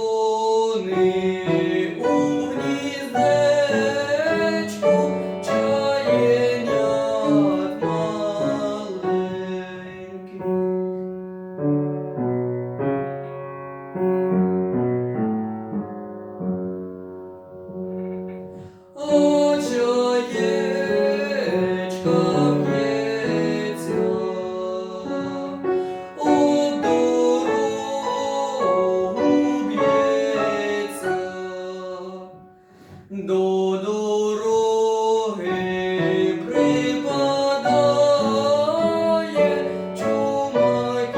знайшли до дороги припадає, чумаків.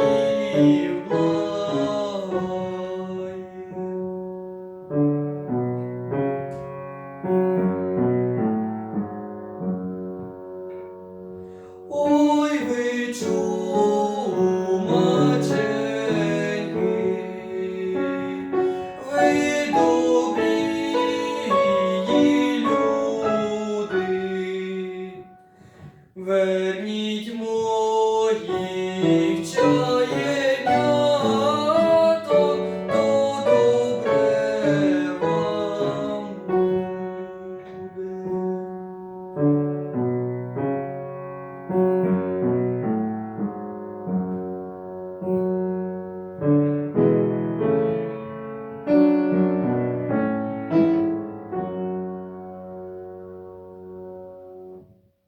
Верніть моїх